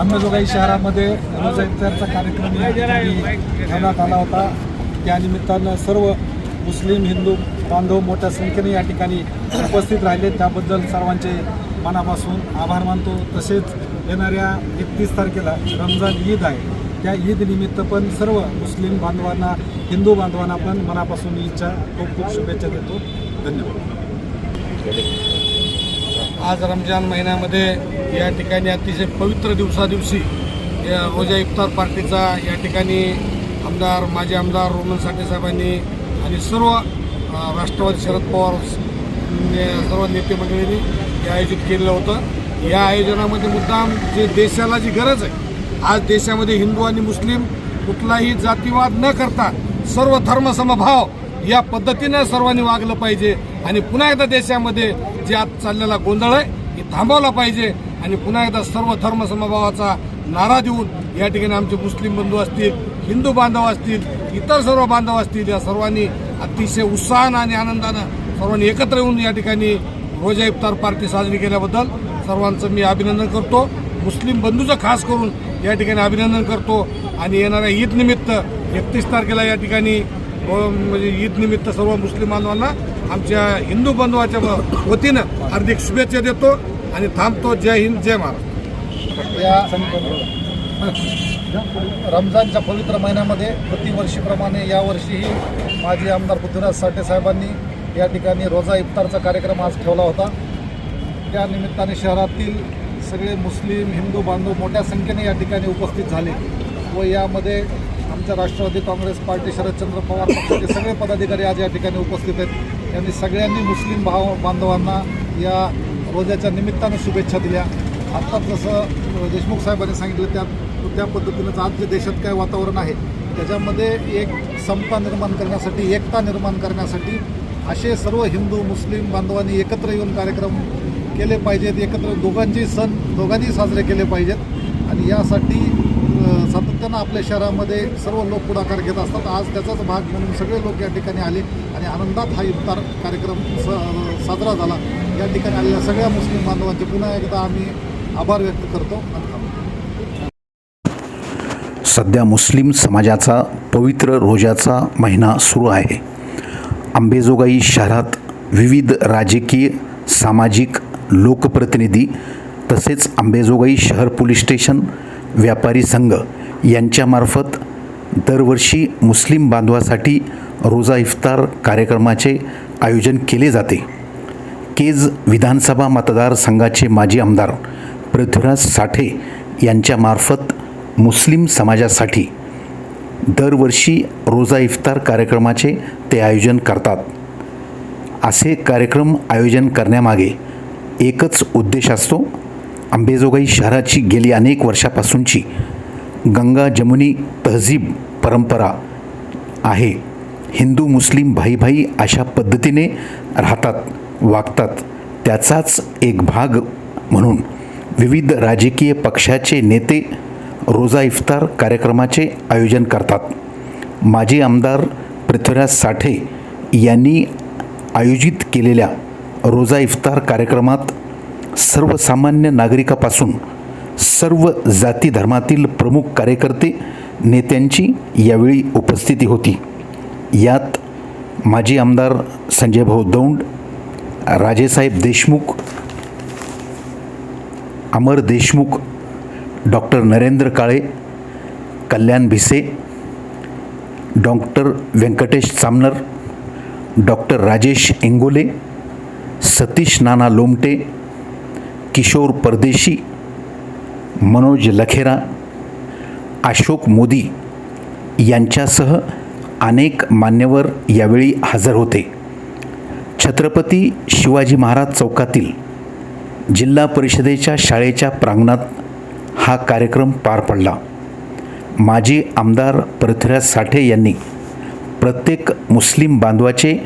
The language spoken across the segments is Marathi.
अंबाजोगाई शहरामध्ये रोजा इफ्तारचा कार्यक्रम ठेवण्यात आला होता. त्यानिमित्तानं सर्व मुस्लिम हिंदू बांधव मोठ्या संख्येने या ठिकाणी उपस्थित राहिले. त्याबद्दल सर्वांचे मनापासून आभार मानतो. तसेच येणाऱ्या एकतीस तारखेला रमजान ईद आहे. त्या ईद निमित्त पण सर्व मुस्लिम बांधवांना हिंदू बांधवांना पण मनापासून ईदच्या खूप खूप शुभेच्छा देतो. धन्यवाद. आज रमजान महिन्यामध्ये या ठिकाणी अतिशय पवित्र दिवसादिवशी या रोजा इफ्तार पार्टीचा या ठिकाणी आमदार माजी आमदार रोमन साठे साहेबांनी आणि सर्व राष्ट्रवादी शरद पवार ने- सर्व नेते मंडळींनी हे आयोजित केलेलं होतं. या आयोजनामध्ये मुद्दाम जे देशाला जी गरज आहे आज देशामध्ये हिंदू आणि मुस्लिम कुठलाही जातीवाद न करता सर्व धर्मसमभाव या पद्धतीनं सर्वांनी वागलं पाहिजे आणि पुन्हा एकदा देशामध्ये जे आज चाललेला गोंधळ आहे हे थांबवला पाहिजे आणि पुन्हा एकदा सर्व धर्मसमभावाचा नारा देऊन या ठिकाणी आमचे मुस्लिम बंधू असतील हिंदू बांधव असतील इतर सर्व बांधव असतील या सर्वांनी अतिशय उत्साहानं आणि आनंदानं सर्वांनी एकत्र येऊन या ठिकाणी रोजा इफ्तार पार्टी साजरी केल्याबद्दल सर्वांचं मी अभिनंदन करतो. मुस्लिम बंधूचं खास करून या ठिकाणी अभिनंदन करतो. आणि येणाऱ्या ईदनिमित्त एकतीस तारखेला या ठिकाणी म्हणजे ईदनिमित्त सर्व मुस्लिम बांधवांना आमच्या हिंदू बांधवाच्या व- वतीनं हार्दिक शुभेच्छा देतो आणि थांबतो. जय हिंद जय महाराष्ट्र. या रमजानच्या पवित्र महिन्यामध्ये प्रतिवर्षीप्रमाणे यावर्षीही माजी आमदार पृथ्वीराज साठे साहेबांनी या ठिकाणी रोजा इफ्तारचा कार्यक्रम आज ठेवला होता. त्या निमित्ताने शहरातील सगळे मुस्लिम हिंदू बांधव मोठ्या संख्येने या ठिकाणी उपस्थित झाले व यामध्ये आमच्या राष्ट्रवादी काँग्रेस पार्टी शरदचंद्र पवार पक्षाचे सगळे पदाधिकारी आज या ठिकाणी उपस्थित आहेत. यांनी सगळ्यांनी मुस्लिम भाव बांधवांना या रोजाच्या निमित्तानं शुभेच्छा दिल्या. आत्ताच जसं देशमुख साहेबांनी सांगितलं त्या त्या पद्धतीनंच आज जे देशात काय वातावरण आहे त्याच्यामध्ये एक समता निर्माण करण्यासाठी एकता निर्माण करण्यासाठी असे सर्व हिंदू मुस्लिम बांधवांनी एकत्र येऊन कार्यक्रम केले पाहिजेत. एकत्र दोघांचे सण दोघांनी साजरे केले पाहिजेत. आणि यासाठी निमित्तानं आपल्या शहरामध्ये सर्व लोक पुढाकार घेत असतात. आज त्याचाच भाग म्हणून सगळे लोक या ठिकाणी आले आणि आनंदात हा इफ्तार कार्यक्रम स साजरा झाला. या ठिकाणी आलेल्या सगळ्या मुस्लिम बांधवांचे पुन्हा एकदा आम्ही आभार व्यक्त करतो सध्या मुस्लिम समाजाचा पवित्र रोजाचा महिना सुरू आहे. अंबेजोगाई शहरात विविध राजकीय सामाजिक लोकप्रतिनिधी तसेच अंबेजोगाई शहर पोलीस स्टेशन व्यापारी संघ यांच्यामार्फत दरवर्षी मुस्लिम बांधवासाठी रोजा इफ्तार कार्यक्रमाचे आयोजन केले जाते. केज विधानसभा मतदारसंघाचे माजी आमदार पृथ्वीराज साठे यांच्यामार्फत मुस्लिम समाजासाठी दरवर्षी रोजा इफ्तार कार्यक्रमाचे ते आयोजन करतात. असे कार्यक्रम आयोजन करण्यामागे एकच उद्देश असतो. अंबेजोगाई शहराची गेली अनेक वर्षापासूनची गंगा जमुनी तहजीब परंपरा आहे. हिंदू मुस्लिम भाई भाई अशा पद्धतीने राहतात वागतात. त्याचाच एक भाग म्हणून विविध राजकीय पक्षाचे नेते रोजा इफ्तार कार्यक्रमाचे आयोजन करतात. माजी आमदार पृथ्वीराज साठे यांनी आयोजित केलेल्या रोजा इफ्तार कार्यक्रमात सर्वसामान्य नागरिकापासून सर्व जाती धर्मातील प्रमुख कार्यकर्ते नेत्यांची यावेळी उपस्थिती होती. यात माजी आमदार Sanjay Bhau Daund Rajesaheb Deshmukh Amar Deshmukh doctor Narendra Kale Kalyan Bhise doctor Vyankatesh Chamnar doctor Rajesh Ingole Satish Nana Lomte Kishor Pardeshi Manoj Lakhera Ashok Modi यांच्यासह अनेक मान्यवर यावेळी हजर होते. छत्रपती शिवाजी महाराज चौकातील जिल्हा परिषदेच्या शाळेच्या प्रांगणात हा कार्यक्रम पार पडला. माजी आमदार पृथ्वीराज साठे यांनी प्रत्येक मुस्लिम बांधवाचे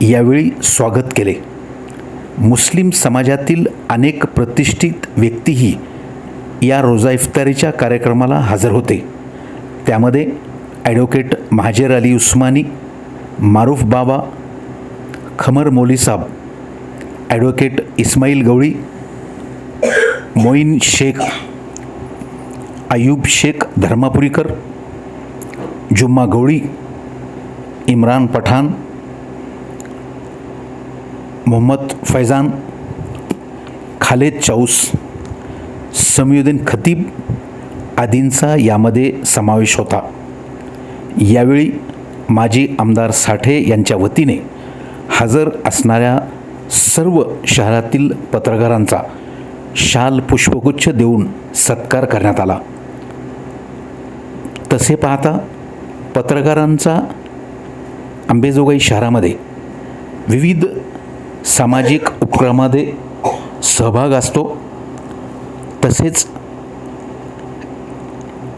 यावेळी स्वागत केले. मुस्लिम समाजातील अनेक प्रतिष्ठित व्यक्तीही या रोजा इफ्तारीच्या कार्यक्रमाला हजर होते. त्यामध्ये ॲडव्होकेट महाजेर अली उस्मानी मारूफ बाबा खमर मोलीसाब ॲडव्होकेट इस्माईल गवळी मोईन शेख अयूब शेख धर्मापुरीकर जुम्मा गवळी इम्रान पठाण मोहम्मद फैजान खालेद चौस समयुद्दीन खतीब आदींचा यामध्ये समावेश होता. यावेळी माजी आमदार साठे यांच्या वतीने हजर असणाऱ्या सर्व शहरातील पत्रकारांचा शाल पुष्पगुच्छ देऊन सत्कार करण्यात आला. तसे पाहता पत्रकारांचा अंबेजोगाई शहरामध्ये विविध सामाजिक उपक्रमामध्ये सहभाग असतो. तसेच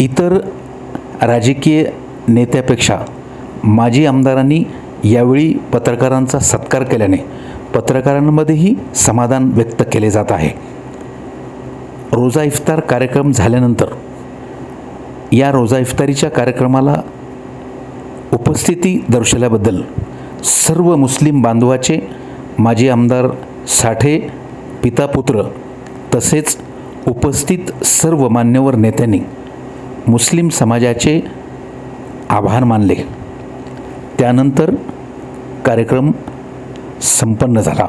इतर राजकीय नेत्यापेक्षा माजी आमदारांनी यावेळी पत्रकारांचा सत्कार केल्याने पत्रकारांमध्येही समाधान व्यक्त केले जात आहे. रोजा इफ्तार कार्यक्रम झाल्यानंतर या रोजा इफ्तारीच्या कार्यक्रमाला उपस्थिती दर्शवल्याबद्दल सर्व मुस्लिम बांधवाचे माजी आमदार साठे पिता पुत्र तसेच उपस्थित सर्व मान्यवर नेत्यांनी मुस्लिम समाजाचे आभार मानले. त्यानंतर कार्यक्रम संपन्न झाला.